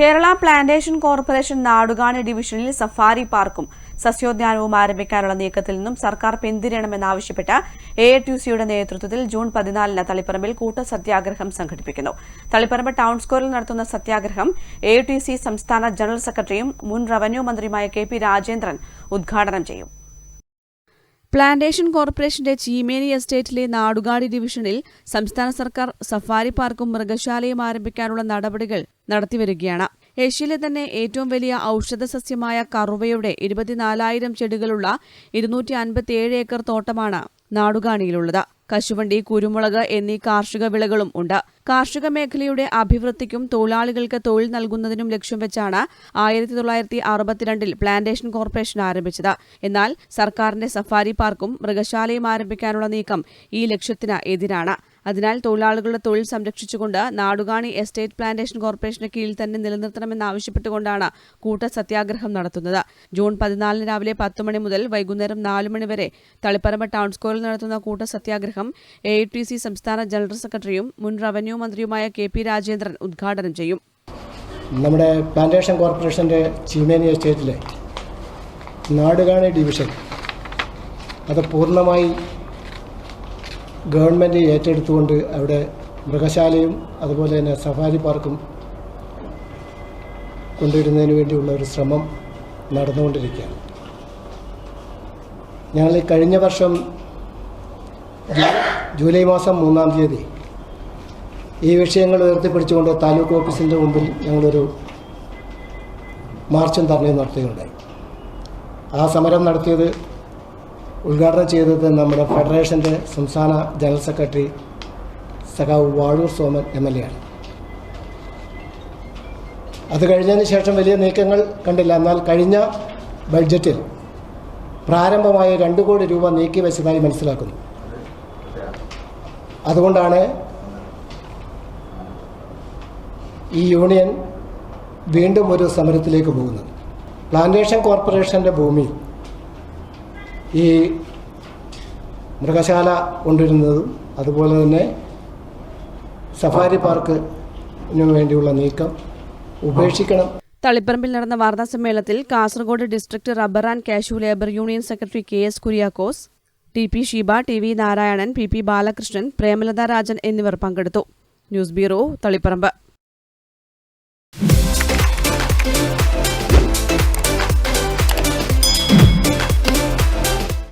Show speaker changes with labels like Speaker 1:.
Speaker 1: Kerala plantation corporation Nadukani ഡിവിഷനിൽ safari പാർക്കും. സസ്യോദ്യാനവും ആരംഭിക്കാനുള്ള നീക്കത്തിൽ നിന്നും സർക്കാർ പിന്തിരിയണമെന്നാവശ്യപ്പെട്ട് എ ടി സിയുടെ നേതൃത്വത്തിൽ ജൂൺ പതിനാലിന് തളിപ്പറമ്പിൽ കൂട്ട സത്യാഗ്രഹം സംഘടിപ്പിക്കുന്നു. തളിപ്പറമ്പ് ടൗൺ സ്ക്വയറിൽ നടത്തുന്ന സത്യാഗ്രഹം എ ടി സി സംസ്ഥാന ജനറൽ സെക്രട്ടറിയും മുൻ റവന്യൂ മന്ത്രിയുമായ കെ പി രാജേന്ദ്രൻ ഉദ്ഘാടനം ചെയ്യും. പ്ലാന്റേഷൻ കോർപ്പറേഷന്റെ ചീമേനി എസ്റ്റേറ്റിലെ നാടുകാടി ഡിവിഷനിൽ സംസ്ഥാന സർക്കാർ സഫാരി പാർക്കും മൃഗശാലയും ആരംഭിക്കാനുള്ള നടപടികൾ നടത്തിവരികയാണ്. ഏഷ്യയിലെ തന്നെ ഏറ്റവും വലിയ ഔഷധ സസ്യമായ കറുവയുടെ ഇരുപത്തിനാലായിരം ചെടികളുള്ള ഇരുന്നൂറ്റി അൻപത്തിയേഴ് ഏക്കർ തോട്ടമാണ് നാടുകാണിയിലുള്ളത്. കശുവണ്ടി കുരുമുളക് എന്നീ കാർഷിക വിളകളും ഉണ്ട്. കാർഷിക മേഖലയുടെ അഭിവൃദ്ധിക്കും തൊഴിലാളികൾക്ക് തൊഴിൽ നൽകുന്നതിനും ലക്ഷ്യം വെച്ചാണ് ആയിരത്തി തൊള്ളായിരത്തി അറുപത്തിരണ്ടിൽ പ്ലാന്റേഷൻ കോർപ്പറേഷൻ ആരംഭിച്ചത്. എന്നാൽ സർക്കാരിന്റെ സഫാരി പാർക്കും മൃഗശാലയും ആരംഭിക്കാനുള്ള നീക്കം ഈ ലക്ഷ്യത്തിന് എതിരാണ്. അതിനാൽ തൊഴിലാളികളുടെ തൊഴിൽ സംരക്ഷിച്ചുകൊണ്ട് നാടുകാണി എസ്റ്റേറ്റ് പ്ലാന്റേഷൻ കോർപ്പറേഷന് കീഴിൽ തന്നെ നിലനിർത്തണമെന്നാവശ്യപ്പെട്ടുകൊണ്ടാണ് കൂട്ട സത്യാഗ്രഹം നടത്തുന്നത്. ജൂൺ പതിനാലിന് രാവിലെ പത്ത് മണി മുതൽ വൈകുന്നേരം നാല് മണി വരെ തളിപ്പറമ്പ് ടൗൺ സ്ക്വയറിൽ നടത്തുന്ന കൂട്ട സത്യാഗ്രഹം എ സംസ്ഥാന ജനറൽ സെക്രട്ടറിയും മുൻ റവന്യൂ മന്ത്രിയുമായ കെ പി രാജേന്ദ്രൻ ഉദ്ഘാടനം ചെയ്യും.
Speaker 2: നമ്മുടെ പ്ലാന്റേഷൻ കോർപ്പറേഷന്റെ ചീമേനി എസ്റ്റേറ്റിലെ നാടുകാണി ഡിവിഷൻ അത് പൂർണമായി ഗവൺമെന്റ് ഏറ്റെടുത്തുകൊണ്ട് അവിടെ മൃഗശാലയും അതുപോലെ തന്നെ സഫാരി പാർക്കും കൊണ്ടുവരുന്നതിന് വേണ്ടിയുള്ള ഒരു ശ്രമം നടന്നുകൊണ്ടിരിക്കുകയാണ്. ഞങ്ങൾ കഴിഞ്ഞ വർഷം ജൂലൈ മാസം മൂന്നാം തീയതി ഈ വിഷയങ്ങൾ ഉയർത്തിപ്പിടിച്ചുകൊണ്ട് താലൂക്ക് ഓഫീസിന്റെ മുമ്പിൽ ഞങ്ങളൊരു മാർച്ചും ധർണയും നടത്തുകയുണ്ടായി. ആ സമരം നടത്തിയത് ഉദ്ഘാടനം ചെയ്തത് നമ്മുടെ ഫെഡറേഷന്റെ സംസ്ഥാന ജനറൽ സെക്രട്ടറി സഖാവ് Vazhoor Soman M L A ആണ്. അത് കഴിഞ്ഞതിന് ശേഷം വലിയ നീക്കങ്ങൾ കണ്ടില്ല. എന്നാൽ കഴിഞ്ഞ ബഡ്ജറ്റിൽ പ്രാരംഭമായ രണ്ട് കോടി രൂപ നീക്കി വെച്ചതായി മനസ്സിലാക്കുന്നു. അതുകൊണ്ടാണ് ഈ യൂണിയൻ വീണ്ടും ഒരു സമരത്തിലേക്ക് പോകുന്നത്. പ്ലാന്റേഷൻ കോർപ്പറേഷന്റെ ഭൂമി ഈ മൃഗശാല കൊണ്ടിരുന്നതും അതുപോലെ തന്നെ സഫാരി പാർക്കിനു വേണ്ടിയുള്ള നീക്കം ഉപേക്ഷിക്കണം.
Speaker 1: തളിപ്പറമ്പിൽ നടന്ന വാർത്താ സമ്മേളനത്തിൽ Kasaragod district rubber and cashew labour union secretary K S Kuriakose T P Sheeba T V Narayanan P P Balakrishnan Premalatha Rajan എന്നിവർ പങ്കെടുത്തു. News bureau Taliparamba.